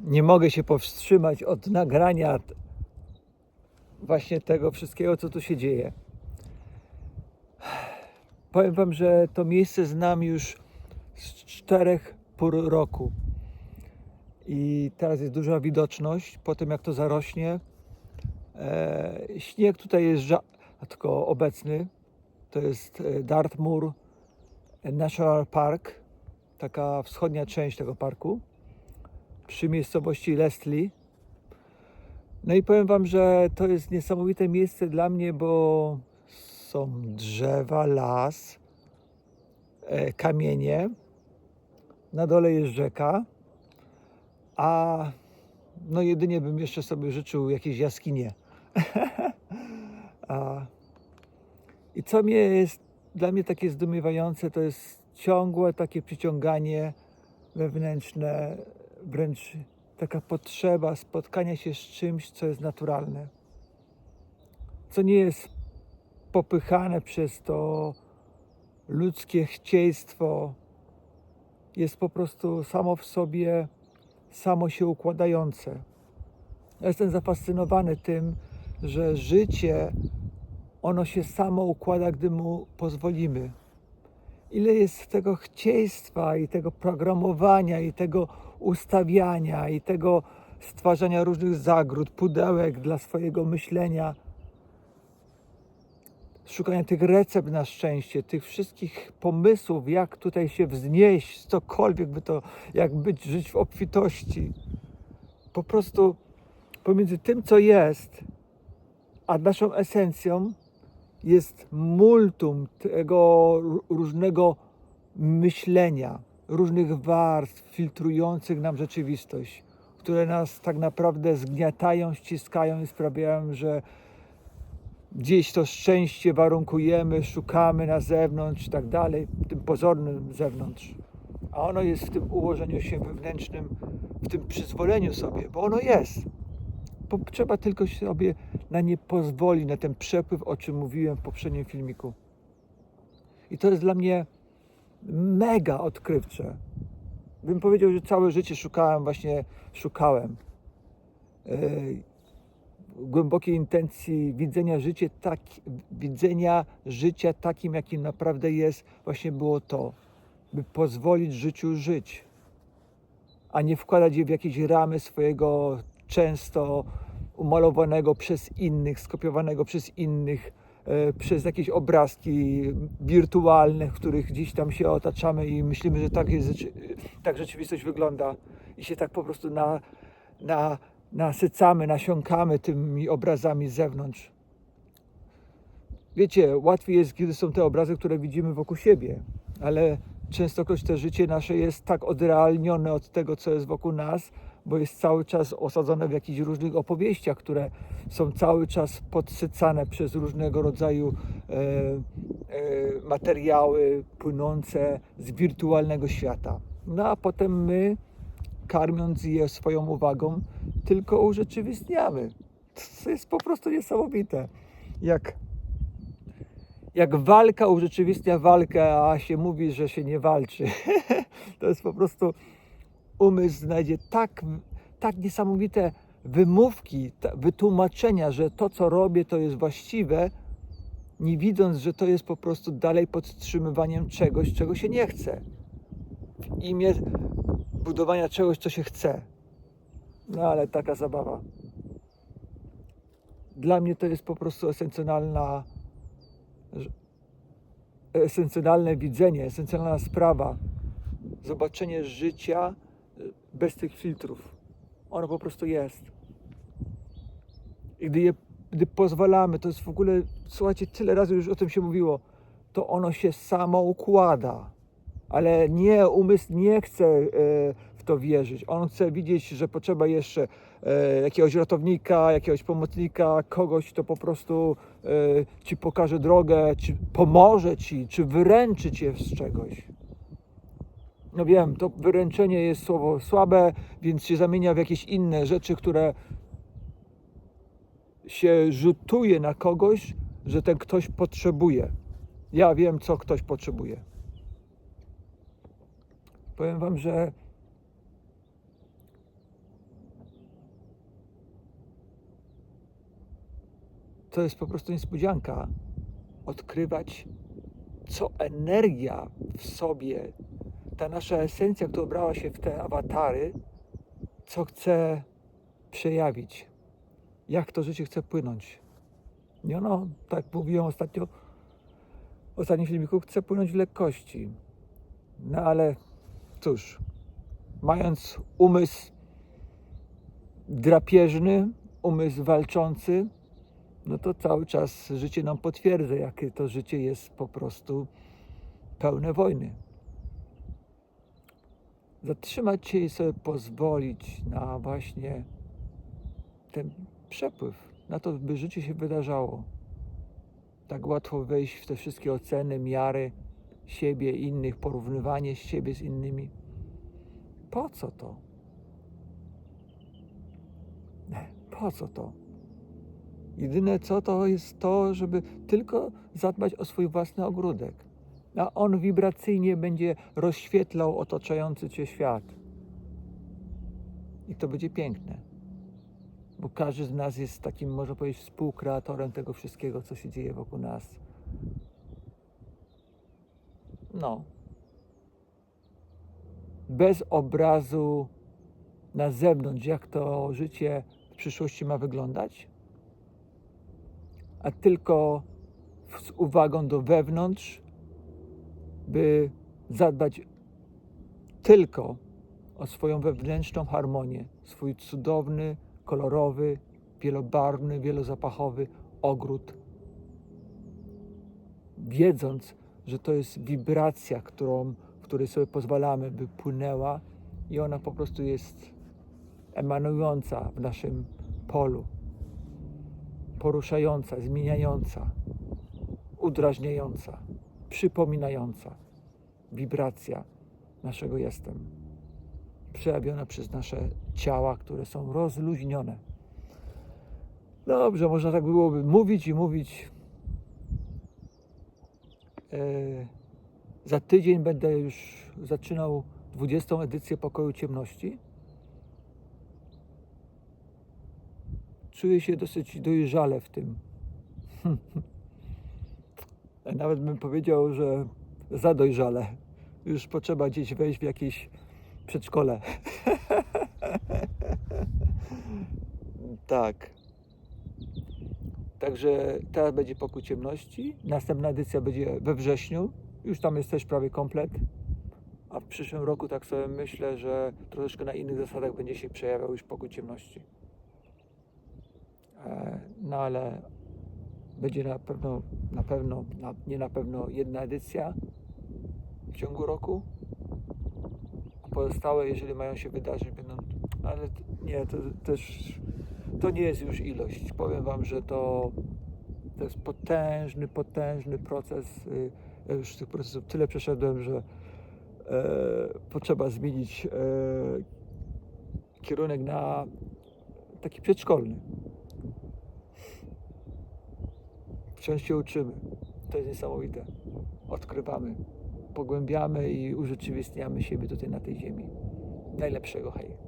nie mogę się powstrzymać od nagrania właśnie tego wszystkiego, co tu się dzieje. Powiem Wam, że to miejsce znam już z czterech pór roku. I teraz jest duża widoczność po tym, jak to zarośnie. E, śnieg tutaj jest rzadko obecny. To jest e, Dartmoor National Park, taka wschodnia część tego parku, przy miejscowości Leslie. No i powiem Wam, że to jest niesamowite miejsce dla mnie, bo są drzewa, las, e, kamienie, na dole jest rzeka, a no jedynie bym jeszcze sobie życzył jakieś jaskinie. a, I co mnie jest dla mnie takie zdumiewające, to jest ciągłe takie przyciąganie wewnętrzne, wręcz taka potrzeba spotkania się z czymś, co jest naturalne, co nie jest popychane przez to ludzkie chcieństwo, jest po prostu samo w sobie, samo się układające. Ja jestem zafascynowany tym, że życie, ono się samo układa, gdy mu pozwolimy. Ile jest tego chcieństwa i tego programowania i tego ustawiania i tego stwarzania różnych zagród, pudełek dla swojego myślenia, szukania tych recept na szczęście, tych wszystkich pomysłów, jak tutaj się wznieść, cokolwiek by to, jak być, żyć w obfitości. Po prostu pomiędzy tym, co jest, a naszą esencją jest multum tego ró- różnego myślenia, różnych warstw filtrujących nam rzeczywistość, które nas tak naprawdę zgniatają, ściskają i sprawiają, że gdzieś to szczęście warunkujemy, szukamy na zewnątrz i tak dalej, tym pozornym zewnątrz. A ono jest w tym ułożeniu się wewnętrznym, w tym przyzwoleniu sobie, bo ono jest. Trzeba tylko sobie na nie pozwolić, na ten przepływ, o czym mówiłem w poprzednim filmiku. I to jest dla mnie mega odkrywcze. Bym powiedział, że całe życie szukałem, właśnie szukałem yy, głębokiej intencji widzenia życia, tak, widzenia życia takim, jakim naprawdę jest, właśnie było to, by pozwolić życiu żyć, a nie wkładać je w jakieś ramy swojego często umalowanego przez innych, skopiowanego przez innych, e, przez jakieś obrazki wirtualne, w których gdzieś tam się otaczamy i myślimy, że tak, jest, tak rzeczywistość wygląda i się tak po prostu na, na, nasycamy, nasiąkamy tymi obrazami z zewnątrz. Wiecie, łatwiej jest, kiedy są te obrazy, które widzimy wokół siebie, ale częstokroć to życie nasze jest tak odrealnione od tego, co jest wokół nas, bo jest cały czas osadzone w jakichś różnych opowieściach, które są cały czas podsycane przez różnego rodzaju e, e, materiały płynące z wirtualnego świata. No a potem my, karmiąc je swoją uwagą, tylko urzeczywistniamy. To jest po prostu niesamowite. Jak jak walka urzeczywistnia walkę, a się mówi, że się nie walczy. to jest po prostu umysł znajdzie tak, tak niesamowite wymówki, wytłumaczenia, że to, co robię, to jest właściwe, nie widząc, że to jest po prostu dalej podtrzymywaniem czegoś, czego się nie chce. W imię budowania czegoś, co się chce. No ale taka zabawa. Dla mnie to jest po prostu esencjonalna esencjonalne widzenie, esencjonalna sprawa. Zobaczenie życia bez tych filtrów. Ono po prostu jest. I gdy, je, gdy pozwalamy, to jest w ogóle, słuchajcie, tyle razy już o tym się mówiło, to ono się samo układa. Ale nie, umysł nie chce e, w to wierzyć. On chce widzieć, że potrzeba jeszcze e, jakiegoś ratownika, jakiegoś pomocnika, kogoś, kto po prostu e, ci pokaże drogę, czy pomoże ci, czy wyręczy cię z czegoś no wiem, to wyręczenie jest słowo słabe, więc się zamienia w jakieś inne rzeczy, które się rzutuje na kogoś, że ten ktoś potrzebuje. Ja wiem, co ktoś potrzebuje. Powiem Wam, że to jest po prostu niespodzianka odkrywać, co energia w sobie ta nasza esencja, która ubrała się w te awatary, co chce przejawić, jak to życie chce płynąć. I ono, tak mówiłem ostatnio, w ostatnim filmiku, chce płynąć w lekkości. No ale cóż, mając umysł drapieżny, umysł walczący, no to cały czas życie nam potwierdza, jakie to życie jest po prostu pełne wojny. Zatrzymać się i sobie pozwolić na właśnie ten przepływ, na to, by życie się wydarzało. Tak łatwo wejść w te wszystkie oceny, miary siebie, innych, porównywanie siebie z innymi. Po co to? Po co to? Jedyne co to jest to, żeby tylko zadbać o swój własny ogródek. A on wibracyjnie będzie rozświetlał otaczający cię świat. I to będzie piękne. Bo każdy z nas jest takim, można powiedzieć, współkreatorem tego wszystkiego, co się dzieje wokół nas. No. Bez obrazu na zewnątrz, jak to życie w przyszłości ma wyglądać, a tylko z uwagą do wewnątrz, by zadbać tylko o swoją wewnętrzną harmonię, swój cudowny, kolorowy, wielobarwny, wielozapachowy ogród. Wiedząc, że to jest wibracja, którą, w której sobie pozwalamy, by płynęła i ona po prostu jest emanująca w naszym polu, poruszająca, zmieniająca, udrażniająca, przypominająca wibracja naszego jestem, przejawiona przez nasze ciała, które są rozluźnione. Dobrze, można tak byłoby mówić i mówić. E, za tydzień będę już zaczynał 20. edycję Pokoju Ciemności. Czuję się dosyć dojrzale w tym. Nawet bym powiedział, że za dojrzale. Już potrzeba gdzieś wejść w jakieś przedszkole. tak. Także teraz będzie pokój ciemności. Następna edycja będzie we wrześniu. Już tam jest też prawie komplet. A w przyszłym roku tak sobie myślę, że troszeczkę na innych zasadach będzie się przejawiał już pokój ciemności. E, No ale będzie na pewno, na pewno, na, nie na pewno jedna edycja w ciągu roku. A pozostałe, jeżeli mają się wydarzyć, będą. Ale nie, to też. To nie jest już ilość. Powiem Wam, że to, to jest potężny, potężny proces. y, Ja już tych procesów tyle przeszedłem, że e, potrzeba zmienić e, kierunek na taki przedszkolny. Wciąż się uczymy. To jest niesamowite. Odkrywamy, pogłębiamy i urzeczywistniamy siebie tutaj na tej ziemi. Najlepszego, hej.